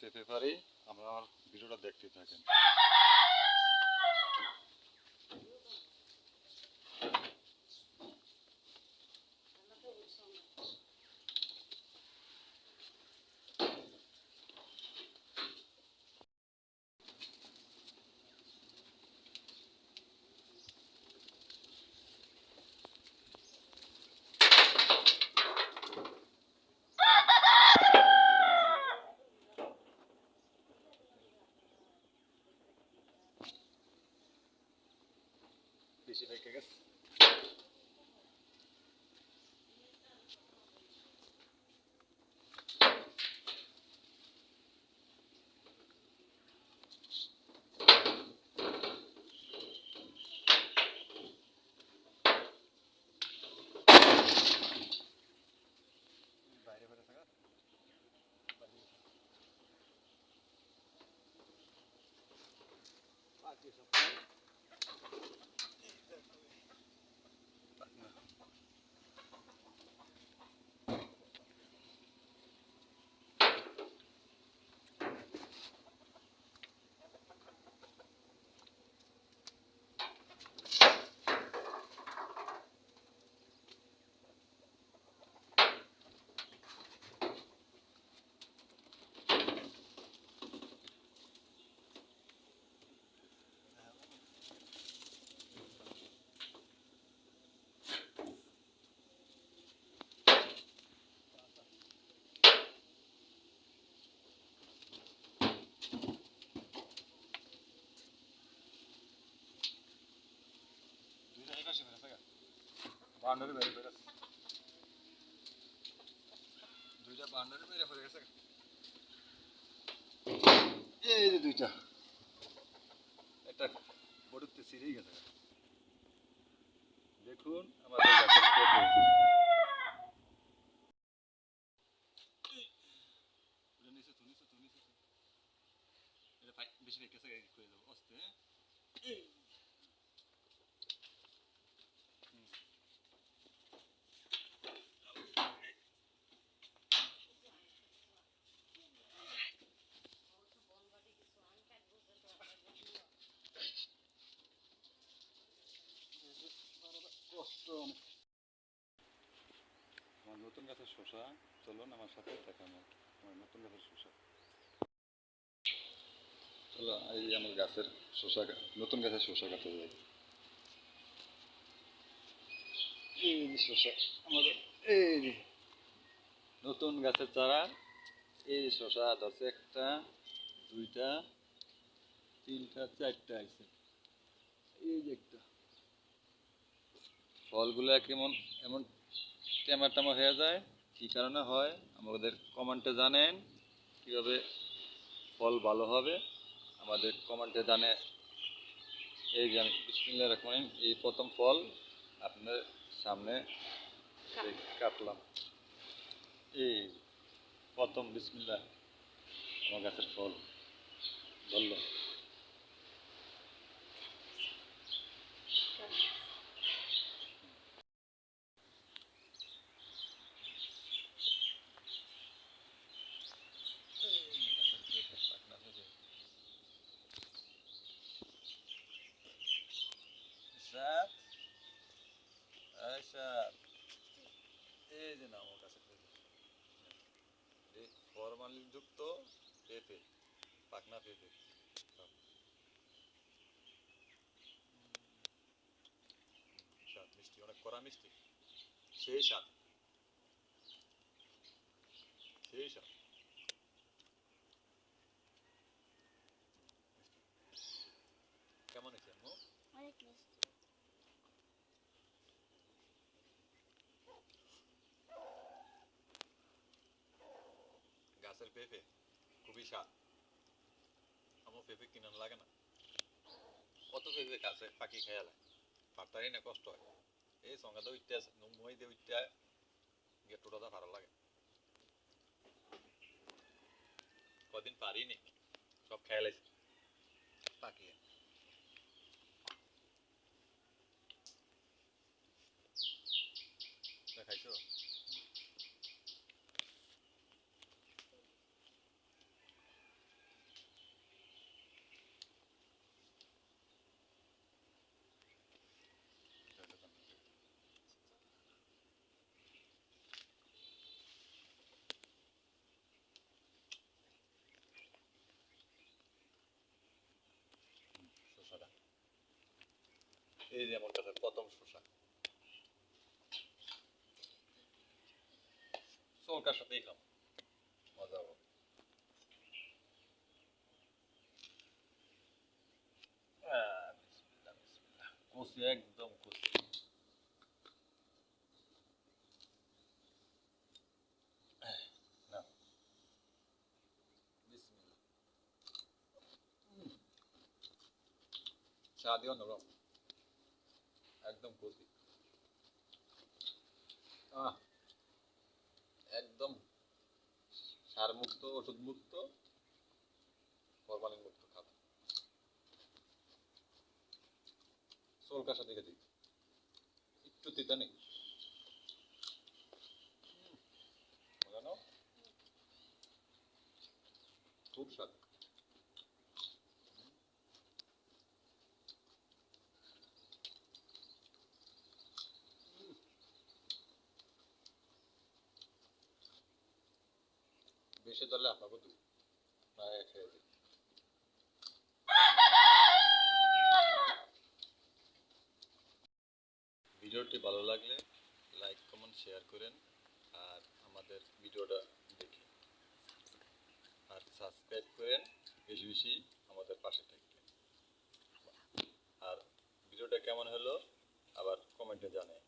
পেতে পারি আমরা আমার ভিডিওটা দেখতে থাকেন। empieza. বাউন্ডারি বেরিয়ে ফেলে দুইটা বাউন্ডারি বেরিয়ে ফেলে গেছে। এই যে দুইটা। একটা বড়ুতে সিঁড়েই গেছে। দেখুন আমাদের গাছের ফাই- বেশি রেখেছে করে দেবো, অস্তে হ্যাঁ? আমার নতুন গাছের শসা, চলুন আমার সাথে দেখা আমার নতুন গাছের শসা। চলো, এই আমার গাছের শসা নতুন গাছের শসা গাছে যাই। এই শসা আমাদের এই নতুন গাছের চারা, এই শসা ধরছে একটা, দুইটা, তিনটা, চারটা আছে। এই যে একটা। ফলগুলো কেমন এমন টেমা টেমা হয়ে যায়। কী কারণে হয়? আমাদের কমেন্টে জানেন কীভাবে ফল ভালো হবে। আমাদের কমেন্টে জানে এই যে আমি বিসমিল্লাহ রহমান এই প্রথম ফল আপনার সামনে কাটলাম। এই প্রথম বিসমিল্লাহ আমার গাছের ফল ধরল সাত এই সাত এই যে না আমার কাছে ফরমালিনযুক্ত পেঁপে পাকনা পেঁপে। স্বাদ মিষ্টি অনেক কড়া মিষ্টি। সেই স্বাদ। সেই স্বাদ কেমন হয়েছে আম্মু অনেক মিষ্টি গাছের পেঁপে খুবই স্বাদ আমার পেঁপে কিনান লাগে না কত পেঁপে গাছে পাখি খেয়ে পারতারই না কষ্ট হয় এই সঙ্গাতে উঠতে মই দিয়ে উঠতে গেটুটা ভালো লাগে কদিন পারিনি সব খেয়ে পাখি এই যেমন কথা প্রথম শসা চৌকার সাথেই খাম মজা হবে। বিসমিল্লাহ, বিসমিল্লাহ। একদম না। একদম কচি। একদম সার মুক্ত ওষুধ মুক্ত ফরমালিন মুক্ত খাবার। চোরকার সাথে খেতে একটু তিতা নেই। খুব বেশি আপনাকে ভিডিওটি ভালো লাগলে লাইক, কমেন্ট, শেয়ার করেন আর আমাদের ভিডিওটা দেখে। আর সাবস্ক্রাইব করেন বেশি বেশি আমাদের পাশে থাকবেন আর ভিডিওটা কেমন হলো আবার কমেন্টে জানাই।